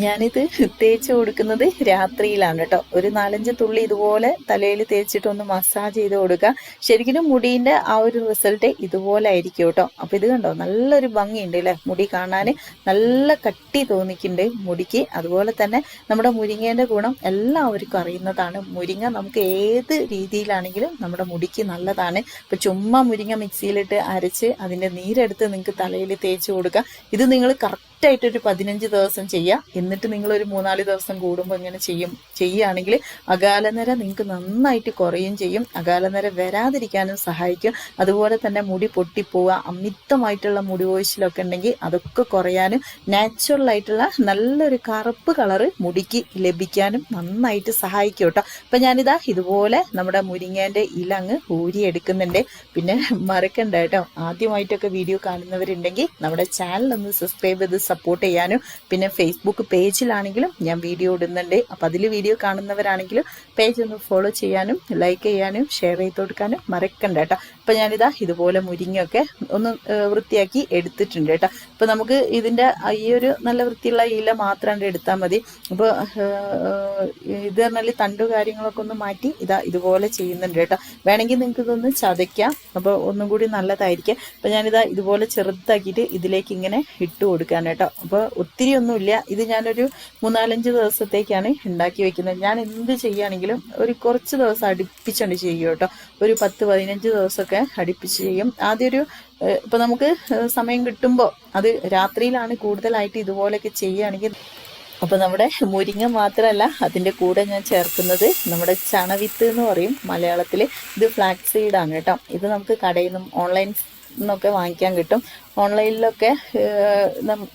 ഞാനിത് തേച്ച് കൊടുക്കുന്നത് രാത്രിയിലാണ് കേട്ടോ. ഒരു നാലഞ്ച് തുള്ളി ഇതുപോലെ തലയിൽ തേച്ചിട്ടൊന്ന് മസാജ് ചെയ്ത് കൊടുക്കുക. ശരിക്കും മുടീന്റെ ആ ഒരു റിസൾട്ട് ഇതുപോലെ ആയിരിക്കും കേട്ടോ. അപ്പോൾ ഇത് കണ്ടോ? നല്ലൊരു ഭംഗിയുണ്ട് അല്ലേ? മുടി കാണാൻ നല്ല കട്ടി തോന്നിക്കുന്നുണ്ട് മുടിക്ക്. അതുപോലെ തന്നെ നമ്മുടെ മുരിങ്ങേന്റെ ഗുണം എല്ലാവർക്കും അറിയുന്നതാണ്. മുരിങ്ങ നമുക്ക് ഏത് രീതിയിലാണെങ്കിലും നമ്മുടെ മുടിക്ക് നല്ലതാണ്. ഇപ്പോൾ ചുമ്മാ മുരിങ്ങ മിക്സിയിലിട്ട് അരച്ച് അതിന്റെ നീരെടുത്ത് നിങ്ങൾക്ക് തലയിൽ തേച്ച് കൊടുക്കുക. ഇത് നിങ്ങൾ കറക്റ്റ് ആയിട്ട് ഒരു പതിനഞ്ച് ദിവസം ചെയ്യുക എന്നിട്ട് നിങ്ങൾ ഒരു മൂന്നാൽ ദിവസം കൂടുമ്പോൾ ഇങ്ങനെ ചെയ്യും. ചെയ്യുകയാണെങ്കിൽ അകാലനര നിങ്ങൾക്ക് നന്നായിട്ട് കുറയും ചെയ്യും. അകാലനര വരാതിരിക്കാനും സഹായിക്കും. അതുപോലെ തന്നെ മുടി പൊട്ടിപ്പോവുക അമിതമായിട്ടുള്ള മുടി ഒഴിച്ചിലൊക്കെ ഉണ്ടെങ്കിൽ അതൊക്കെ കുറയാനും നാച്ചുറൽ ആയിട്ടുള്ള നല്ലൊരു കറുപ്പ് കളറ് മുടിക്ക് ലഭിക്കാനും നന്നായിട്ട് സഹായിക്കും കേട്ടോ. അപ്പം ഞാനിതാ ഇതുപോലെ നമ്മുടെ മുരിങ്ങേന്റെ ഇല അങ്ങ് ഊരിയെടുക്കുന്നുണ്ട്. പിന്നെ മറക്കണ്ട കേട്ടോ. ആദ്യമായിട്ടൊക്കെ വീഡിയോ കാണുന്നവരുണ്ടെങ്കിൽ നമ്മുടെ ചാനൽ ഒന്ന് സബ്സ്ക്രൈബ് ചെയ്ത് സപ്പോർട്ട് ചെയ്യാനും പിന്നെ ഫേസ്ബുക്ക് പേജിലാണെങ്കിലും ഞാൻ വീഡിയോ ഇടുന്നുണ്ട്. അപ്പോൾ അതിൽ വീഡിയോ കാണുന്നവരാണെങ്കിലും പേജ് ഒന്ന് ഫോളോ ചെയ്യാനും ലൈക്ക് ചെയ്യാനും ഷെയർ ചെയ്ത് കൊടുക്കാനും മറക്കണ്ട കേട്ടോ. അപ്പം ഞാനിതാ ഇതുപോലെ മുരിങ്ങയൊക്കെ ഒന്ന് വൃത്തിയാക്കി എടുത്തിട്ടുണ്ട് കേട്ടോ. അപ്പം നമുക്ക് ഇതിന്റെ ഈ ഒരു നല്ല വൃത്തിയുള്ള ഇല മാത്രം എടുത്താൽ മതി. അപ്പോൾ ഇത് പറഞ്ഞാൽ തണ്ടു കാര്യങ്ങളൊക്കെ ഒന്ന് മാറ്റി ഇതാ ഇതുപോലെ ചെയ്യുന്നുണ്ട് കേട്ടോ. വേണമെങ്കിൽ നിങ്ങൾക്ക് ഇതൊന്ന് ചതയ്ക്കാം. അപ്പോൾ ഒന്നും കൂടി നല്ലതായിരിക്കും. അപ്പോൾ ഞാനിതാ ഇതുപോലെ ചെറുതാക്കിയിട്ട് ഇതിലേക്ക് ഇങ്ങനെ ഇട്ട് കൊടുക്കാൻ അപ്പോൾ ഒത്തിരി ഒന്നുമില്ല ഇത് ഞാനൊരു മൂന്നാലഞ്ച് ദിവസത്തേക്കാണ് ഉണ്ടാക്കി വെക്കുന്നത്. ഞാൻ എന്ത് ചെയ്യുകയാണെങ്കിലും ഒരു കുറച്ച് ദിവസം അടുപ്പിച്ചുകൊണ്ട് ചെയ്യും കേട്ടോ. ഒരു പത്ത് പതിനഞ്ച് ദിവസമൊക്കെ അടുപ്പിച്ച് ചെയ്യും. ആദ്യം ഒരു ഇപ്പൊ നമുക്ക് സമയം കിട്ടുമ്പോൾ അത് രാത്രിയിലാണ് കൂടുതലായിട്ട് ഇതുപോലെയൊക്കെ ചെയ്യുകയാണെങ്കിൽ അപ്പോൾ നമ്മുടെ മുരിങ്ങ മാത്രമല്ല അതിന്റെ കൂടെ ഞാൻ ചേർക്കുന്നത് നമ്മുടെ ചണവിത്ത് എന്ന് പറയും മലയാളത്തിൽ ഇത് ഫ്ലാക്സ് സീഡാണ് കേട്ടോ. ഇത് നമുക്ക് കടയിൽ നിന്നും ഓൺലൈൻ നിന്നൊക്കെ വാങ്ങിക്കാൻ കിട്ടും. ഓൺലൈനിലൊക്കെ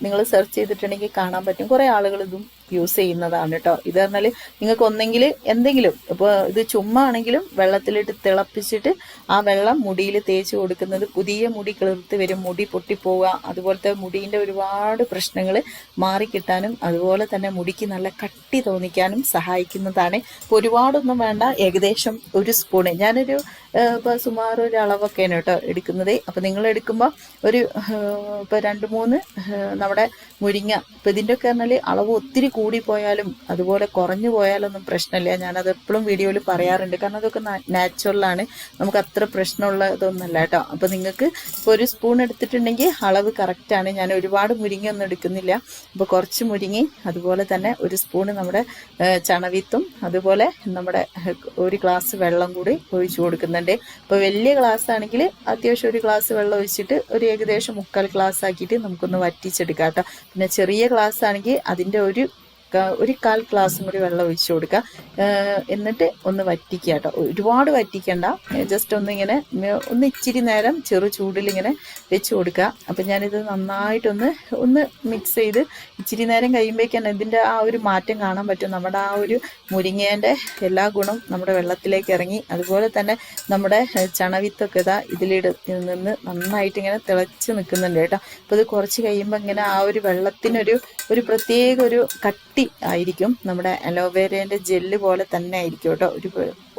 നിങ്ങൾ സെർച്ച് ചെയ്തിട്ടുണ്ടെങ്കിൽ കാണാൻ പറ്റും. കുറേ ആളുകൾ ഇതും യൂസ് ചെയ്യുന്നതാണ് കേട്ടോ ഇത് പറഞ്ഞാൽ നിങ്ങൾക്ക് ഒന്നെങ്കിൽ എന്തെങ്കിലും ഇപ്പോൾ ഇത് ചുമ്മാ ആണെങ്കിലും വെള്ളത്തിലിട്ട് തിളപ്പിച്ചിട്ട് ആ വെള്ളം മുടിയിൽ തേച്ച് കൊടുക്കുന്നത് പുതിയ മുടി കിളിർത്ത് വരും മുടി പൊട്ടിപ്പോവുക അതുപോലത്തെ മുടീന്റെ ഒരുപാട് പ്രശ്നങ്ങൾ മാറിക്കിട്ടാനും അതുപോലെ തന്നെ മുടിക്ക് നല്ല കട്ടി തോന്നിക്കാനും സഹായിക്കുന്നതാണ്. ഒരുപാടൊന്നും വേണ്ട ഏകദേശം ഒരു സ്പൂണ്. ഞാനൊരു ഇപ്പോൾ സുമാർ ഒരു അളവൊക്കെയാണ് കേട്ടോ എടുക്കുന്നത്. അപ്പോൾ നിങ്ങൾ എടുക്കുമ്പോൾ ഒരു ഇപ്പോൾ രണ്ട് മൂന്ന് നമ്മുടെ മുരിങ്ങ. ഇപ്പോൾ ഇതിന്റെയൊക്കെ പറഞ്ഞാൽ അളവ് ഒത്തിരി കൂടി പോയാലും അതുപോലെ കുറഞ്ഞു പോയാലൊന്നും പ്രശ്നമില്ല. ഞാനത് എപ്പോഴും വീഡിയോയിൽ പറയാറുണ്ട്. കാരണം അതൊക്കെ നാച്ചുറലാണ് നമുക്ക് അത്ര പ്രശ്നമുള്ളതൊന്നുമല്ല കേട്ടോ. അപ്പോൾ നിങ്ങൾക്ക് ഇപ്പോൾ ഒരു സ്പൂൺ എടുത്തിട്ടുണ്ടെങ്കിൽ അളവ് കറക്റ്റാണ് ഞാൻ ഒരുപാട് മുരിങ്ങ ഒന്നും എടുക്കുന്നില്ല. അപ്പോൾ കുറച്ച് മുരിങ്ങി അതുപോലെ തന്നെ ഒരു സ്പൂൺ നമ്മുടെ ചണവിത്തും അതുപോലെ നമ്മുടെ ഒരു ഗ്ലാസ് വെള്ളം കൂടി ഒഴിച്ചു കൊടുക്കുന്നുണ്ട്. ഇപ്പോൾ വലിയ ഗ്ലാസ് ആണെങ്കിൽ അത്യാവശ്യം ഒരു ഗ്ലാസ് വെള്ളം ഒഴിച്ചിട്ട് ഒരു ഏകദേശം മുക്കാൽ ഗ്ലാസ് ആക്കിയിട്ട് നമുക്കൊന്ന് വറ്റിച്ചെടുക്കാം കേട്ടോ. പിന്നെ ചെറിയ ഗ്ലാസ് ആണെങ്കിൽ അതിന്റെ ഒരു ഒരു കാൽ ഗ്ലാസും കൂടി വെള്ളം ഒഴിച്ചു കൊടുക്കുക. എന്നിട്ട് ഒന്ന് വറ്റിക്കുക കേട്ടോ. ഒരുപാട് വറ്റിക്കണ്ട. ജസ്റ്റ് ഒന്നിങ്ങനെ ഒന്ന് ഇച്ചിരി നേരം ചെറു ചൂടിൽ ഇങ്ങനെ വെച്ച് കൊടുക്കുക. അപ്പം ഞാനിത് നന്നായിട്ടൊന്ന് ഒന്ന് മിക്സ് ചെയ്ത് ഇച്ചിരി നേരം കഴിയുമ്പോഴേക്കാണ് ഇതിന്റെ ആ ഒരു മാറ്റം കാണാൻ പറ്റും. നമ്മുടെ ആ ഒരു മുരിങ്ങേന്റെ എല്ലാ ഗുണവും നമ്മുടെ വെള്ളത്തിലേക്ക് ഇറങ്ങി. അതുപോലെ തന്നെ നമ്മുടെ ചണവിത്തൊക്കെ ഇതാ ഇതിലിട് നിന്ന് നന്നായിട്ട് ഇങ്ങനെ തിളച്ച് നിൽക്കുന്നുണ്ട് കേട്ടോ. അപ്പോൾ ഇത് കുറച്ച് കഴിയുമ്പോൾ ഇങ്ങനെ ആ ഒരു വെള്ളത്തിനൊരു ഒരു പ്രത്യേക ഒരു കട്ടി ആയിരിക്കും. നമ്മുടെ അലോവേരേന്റെ ജെല്ല് പോലെ തന്നെ ആയിരിക്കും കേട്ടോ. ഒരു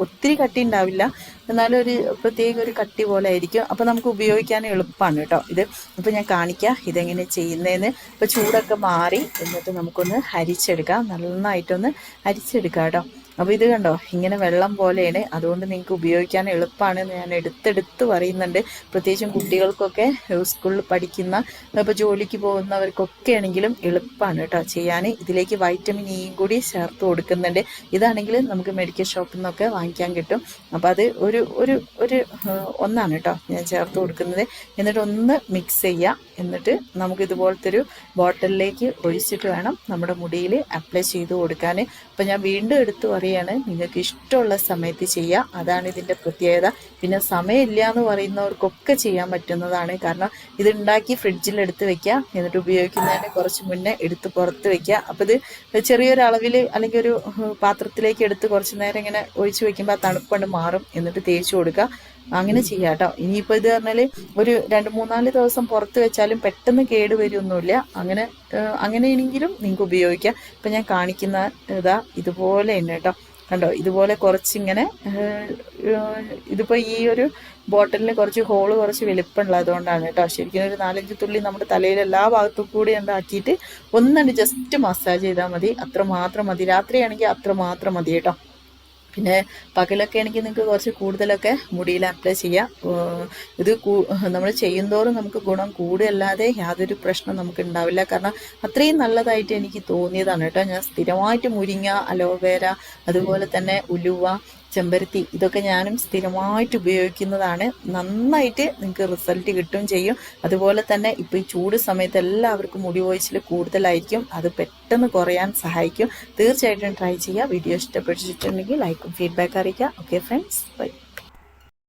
ഒത്തിരി കട്ടി ഉണ്ടാവില്ല. എന്നാലും ഒരു പ്രത്യേക ഒരു കട്ടി പോലെ ആയിരിക്കും. അപ്പോൾ നമുക്ക് ഉപയോഗിക്കാൻ എളുപ്പമാണ് കേട്ടോ ഇത്. അപ്പോൾ ഞാൻ കാണിക്കാം ഇതെങ്ങനെ ചെയ്യുന്നതെന്ന് ഇപ്പോൾ ചൂടൊക്കെ മാറി. എന്നിട്ട് നമുക്കൊന്ന് അരിച്ചെടുക്കാം. നന്നായിട്ടൊന്ന് അരിച്ചെടുക്കാം കേട്ടോ. അപ്പോൾ ഇത് കണ്ടോ? ഇങ്ങനെ വെള്ളം പോലെയാണ്. അതുകൊണ്ട് നിങ്ങൾക്ക് ഉപയോഗിക്കാൻ എളുപ്പമാണ് ഞാൻ എടുത്തെടുത്ത് പറയുന്നുണ്ട്. പ്രത്യേകിച്ചും കുട്ടികൾക്കൊക്കെ സ്കൂളിൽ പഠിക്കുന്ന ഇപ്പോൾ ജോലിക്ക് പോകുന്നവർക്കൊക്കെ ആണെങ്കിലും എളുപ്പമാണ് കേട്ടോ ചെയ്യാൻ. ഇതിലേക്ക് വൈറ്റമിൻ ഇയും കൂടി ചേർത്ത് കൊടുക്കുന്നുണ്ട്. ഇതാണെങ്കിൽ നമുക്ക് മെഡിക്കൽ ഷോപ്പിൽ നിന്നൊക്കെ വാങ്ങിക്കാൻ കിട്ടും. അപ്പോൾ അത് ഒരു ഒരു ഒരു ഒന്നാണ് കേട്ടോ ഞാൻ ചേർത്ത് കൊടുക്കുന്നത്. എന്നിട്ട് ഒന്ന് മിക്സ് ചെയ്യുക എന്നിട്ട് നമുക്ക് ഇതുപോലത്തെ ഒരു ബോട്ടിലേക്ക് ഒഴിച്ചിട്ട് വേണം നമ്മുടെ മുടിയിൽ അപ്ലൈ ചെയ്ത് കൊടുക്കാൻ. അപ്പോൾ ഞാൻ വീണ്ടും എടുത്തു പറയാണ് നിങ്ങൾക്ക് ഇഷ്ടമുള്ള സമയത്ത് ചെയ്യുക അതാണ് ഇതിന്റെ പ്രത്യേകത. പിന്നെ സമയമില്ല എന്ന് പറയുന്നവർക്കൊക്കെ ചെയ്യാൻ പറ്റുന്നതാണ്. കാരണം ഇത് ഉണ്ടാക്കി ഫ്രിഡ്ജിൽ എടുത്ത് വെക്കുക എന്നിട്ട് ഉപയോഗിക്കുന്നതിന് കുറച്ച് മുന്നേ എടുത്ത് പുറത്ത് വെക്കുക അപ്പോൾ ഇത് ചെറിയൊരു അളവിൽ അല്ലെങ്കിൽ ഒരു പാത്രത്തിലേക്ക് എടുത്ത് കുറച്ച് നേരം ഇങ്ങനെ ഒഴിച്ച് വെക്കുമ്പോൾ ആ തണുപ്പണ്ട് മാറും. എന്നിട്ട് തേച്ച് കൊടുക്കുക അങ്ങനെ ചെയ്യാട്ടോ കേട്ടോ. ഇനിയിപ്പോൾ ഇത് പറഞ്ഞാൽ ഒരു രണ്ട് മൂന്നാൽ ദിവസം പുറത്ത് വെച്ചാലും പെട്ടെന്ന് കേട് വരുമൊന്നുമില്ല അങ്ങനെ അങ്ങനെ അങ്ങനെയാണെങ്കിലും നിങ്ങൾക്ക് ഉപയോഗിക്കാം. ഇപ്പം ഞാൻ കാണിക്കുന്ന ഇതാ ഇതുപോലെ തന്നെ കേട്ടോ. കണ്ടോ? ഇതുപോലെ കുറച്ചിങ്ങനെ ഏഹ്, ഏഹ്, ഇതിപ്പോ ഈ ഒരു ബോട്ടിലിന് കുറച്ച് ഹോൾ കുറച്ച് വലിപ്പമുള്ളതുകൊണ്ടാണ് കേട്ടോ. ശരിക്കും ഒരു നാലഞ്ച് തുള്ളി നമ്മുടെ തലയിൽ എല്ലാ ഭാഗത്തും കൂടി ഉണ്ടാക്കിയിട്ട് ഒന്നണ്ട് ജസ്റ്റ് മസാജ് ചെയ്താൽ മതി. അത്ര മാത്രം മതി. രാത്രിയാണെങ്കിൽ അത്ര മാത്രം മതി കേട്ടോ. പിന്നെ പകലൊക്കെ ആണെങ്കിൽ നിങ്ങൾക്ക് കുറച്ച് കൂടുതലൊക്കെ മുടിയിൽ അപ്ലൈ ചെയ്യാം. ഇത് നമ്മൾ ചെയ്യുന്തോറും നമുക്ക് ഗുണം കൂടുകയല്ലാതെ യാതൊരു പ്രശ്നം നമുക്ക് ഉണ്ടാവില്ല. കാരണം അത്രയും നല്ലതായിട്ട് എനിക്ക് തോന്നിയതാണ് കേട്ടോ. ഞാൻ സ്ഥിരമായിട്ട് മുരിങ്ങ അലോവേര അതുപോലെ തന്നെ ഉലുവ ചെമ്പരത്തി ഇതൊക്കെ ഞാനും സ്ഥിരമായിട്ട് ഉപയോഗിക്കുന്നതാണ്. നന്നായിട്ട് നിങ്ങൾക്ക് റിസൾട്ട് കിട്ടും ചെയ്യും. അതുപോലെ തന്നെ ഇപ്പോൾ ഈ ചൂട് സമയത്ത് എല്ലാവർക്കും മുടി വോയിച്ചിൽ കൂടുതലായിരിക്കും. അത് പെട്ടെന്ന് കുറയാൻ സഹായിക്കും. തീർച്ചയായിട്ടും ട്രൈ ചെയ്യുക വീഡിയോ ഇഷ്ടപ്പെട്ടിട്ടുണ്ടെങ്കിൽ ലൈക്കും ഫീഡ്ബാക്ക് അറിയിക്കുക. Okay friends bye